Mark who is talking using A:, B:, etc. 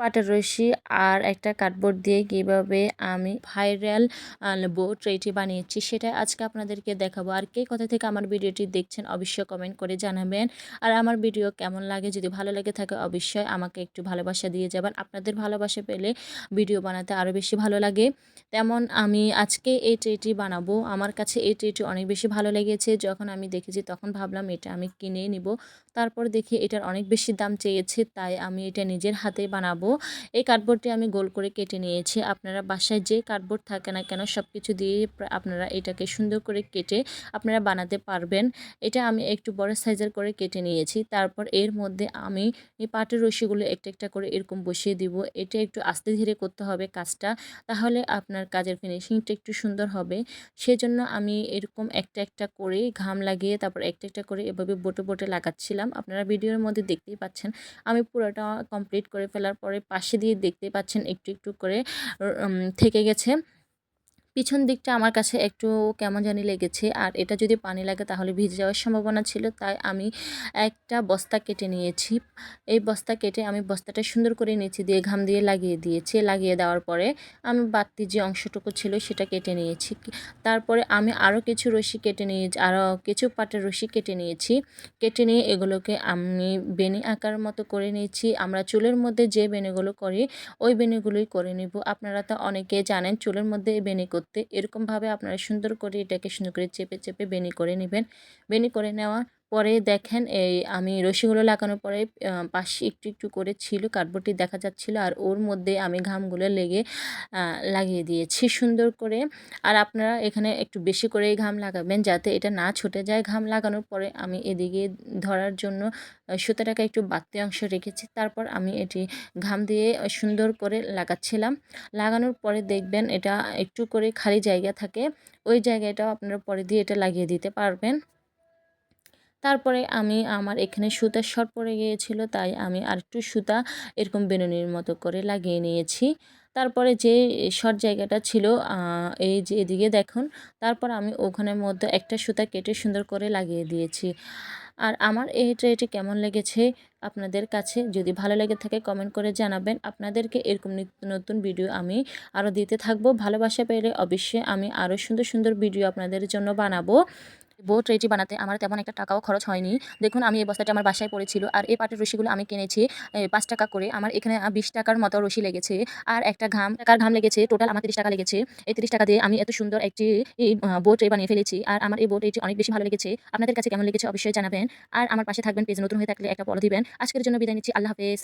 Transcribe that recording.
A: পাটের রশি আর একটা কার্ডবোর্ড দিয়ে কীভাবে আমি ভাইরাল বো ট্রেটি বানিয়েছি সেটা আজকে আপনাদেরকে দেখাবো। আর কে কোথা থেকে আমার ভিডিওটি দেখছেন অবশ্যই কমেন্ট করে জানাবেন। আর আমার ভিডিও কেমন লাগে, যদি ভালো লাগে থাকে অবশ্যই আমাকে একটু ভালোবাসা দিয়ে যাবেন। আপনাদের ভালোবাসা পেলে ভিডিও বানাতে আরও বেশি ভালো লাগে। তেমন আমি আজকে এই ট্রেটি বানাবো। আমার কাছে এই ট্রেটি অনেক বেশি ভালো লেগেছে। যখন আমি দেখেছি তখন ভাবলাম এটা আমি কিনে নিব। তারপর দেখি এটার অনেক বেশি দাম চেয়েছে, তাই আমি এটা নিজের হাতে বানাবো। এই কার্ডবোর্ডটি আমি গোল করে কেটে নিয়েছি। আপনারা বাসায় যে কার্ডবোর্ড থাকে না কেন সব কিছু দিয়ে আপনারা এটাকে সুন্দর করে কেটে আপনারা বানাতে পারবেন। এটা আমি একটু বড় সাইজের করে কেটে নিয়েছি। তারপর এর মধ্যে আমি পাটের রশিগুলো একটা একটা করে এরকম বসিয়ে দিব। এটা একটু আস্তে ধীরে করতে হবে কাজটা। তাহলে আপনার কাজের ফিনিশিংটা একটু সুন্দর হবে। সেজন্য আমি এরকম একটা একটা করে ঘাম লাগিয়ে তারপর একটা একটা করে এভাবে বোটে বোটে লাগাচ্ছিলাম। আপনারা ভিডিওর মধ্যে দেখতেই পাচ্ছেন। আমি পুরোটা কমপ্লিট করে ফেলার পরে পাশে দিয়ে দেখতে পাচ্ছেন একটু একটু করে থেকে গেছে। পিছন দিকটা আমার কাছে একটু কেমন জানি লেগেছে। আর এটা যদি পানি লাগে তাহলে ভিজে যাওয়ার সম্ভাবনা ছিল, তাই আমি একটা বস্তা কেটে নিয়েছি। এই বস্তা কেটে আমি বস্তাটা সুন্দর করে নিচে দিয়ে ঘাম দিয়ে লাগিয়ে দিয়েছি। লাগিয়ে দেওয়ার পরে আমি বাড়তি যে অংশটুকু ছিল সেটা কেটে নিয়েছি। তারপরে আমি আরও কিছু রশি কেটে নিয়েছি আরও কিছু পাটের রশি কেটে নিয়েছি। কেটে নিয়ে এগুলোকে আমি বেনি আকার মতো করে নিয়েছি। আমরা চুলের মধ্যে যে বেনিগুলো করি, ওই বেনিগুলোই করে নিব। আপনারা তো অনেকে জানেন, চুলের মধ্যে বেনি করতে এরকমভাবে আপনারা সুন্দর করে এটাকে সুন্দর করে চেপে চেপে বেনি করে নেবেন। বেনি করে নেওয়া পরে দেখেন, এই আমি রশিগুলো লাগানোর পরে পাশে একটু একটু করে ছিল, কার্ডবোর্ডটি দেখা যাচ্ছিল, আর ওর মধ্যে আমি ঘামগুলো লেগে লাগিয়ে দিয়েছি সুন্দর করে। আর আপনারা এখানে একটু বেশি করে ঘাম লাগাবেন যাতে এটা না ছুটে যায়। ঘাম লাগানোর পরে আমি এদিকে ধরার জন্য সুতাটাকে একটু বাড়তি অংশ রেখেছি। তারপর আমি এটি ঘাম দিয়ে সুন্দর করে লাগাচ্ছিলাম। লাগানোর পরে দেখবেন এটা একটু করে খালি জায়গা থাকে। ওই জায়গাটাও আপনারা পরে দিয়ে এটা লাগিয়ে দিতে পারবেন। তারপরে আমি আমার এখানে সুতার শর্ট পড়ে গিয়েছিল, তাই আমি আরেকটু সুতা এরকম বেনুনির মতো করে লাগিয়ে নিয়েছি। তারপরে যে শর্ট জায়গাটা ছিল এই যে এদিকে দেখুন, তারপর আমি ওখানের মধ্যে একটা সুতা কেটে সুন্দর করে লাগিয়ে দিয়েছি। আর আমার এই ট্রেটি কেমন লেগেছে আপনাদের কাছে? যদি ভালো লেগে থাকে কমেন্ট করে জানাবেন। আপনাদেরকে এরকম নিত্য নতুন ভিডিও আমি আরও দিতে থাকব। ভালোবাসা পেলে অবশ্যই আমি আরও সুন্দর সুন্দর ভিডিও আপনাদের জন্য বানাবো। বোট রেটি বানাতে আমার তেমন একটা টাকাও খরচ হয়নি। দেখুন, আমি এই বস্তাটা আমার বাসায় পড়েছিল আর এই পাটের রশিগুলো আমি কিনেছি পাঁচ টাকা করে। আমার এখানে বিশ টাকার মতো রশি লেগেছে আর একটা ঘাম টাকার ঘাম লেগেছে। টোটাল আমার তিরিশ টাকা লেগেছে। এই তিরিশ টাকা দিয়ে আমি এত সুন্দর একটি বোট ট্রে বানিয়ে ফেলেছি আর আমার এই বোট এটি অনেক বেশি ভালো লেগেছে। আপনাদের কাছে কেমন লেগেছে অবশ্যই জানাবেন। আর আমার পাশে থাকবেন, পেজ নতুন হয়ে থাকলে একটা বলো দিবেন। আজকের জন্য বিদায় নিচ্ছি। আল্লাহ হাফেজ।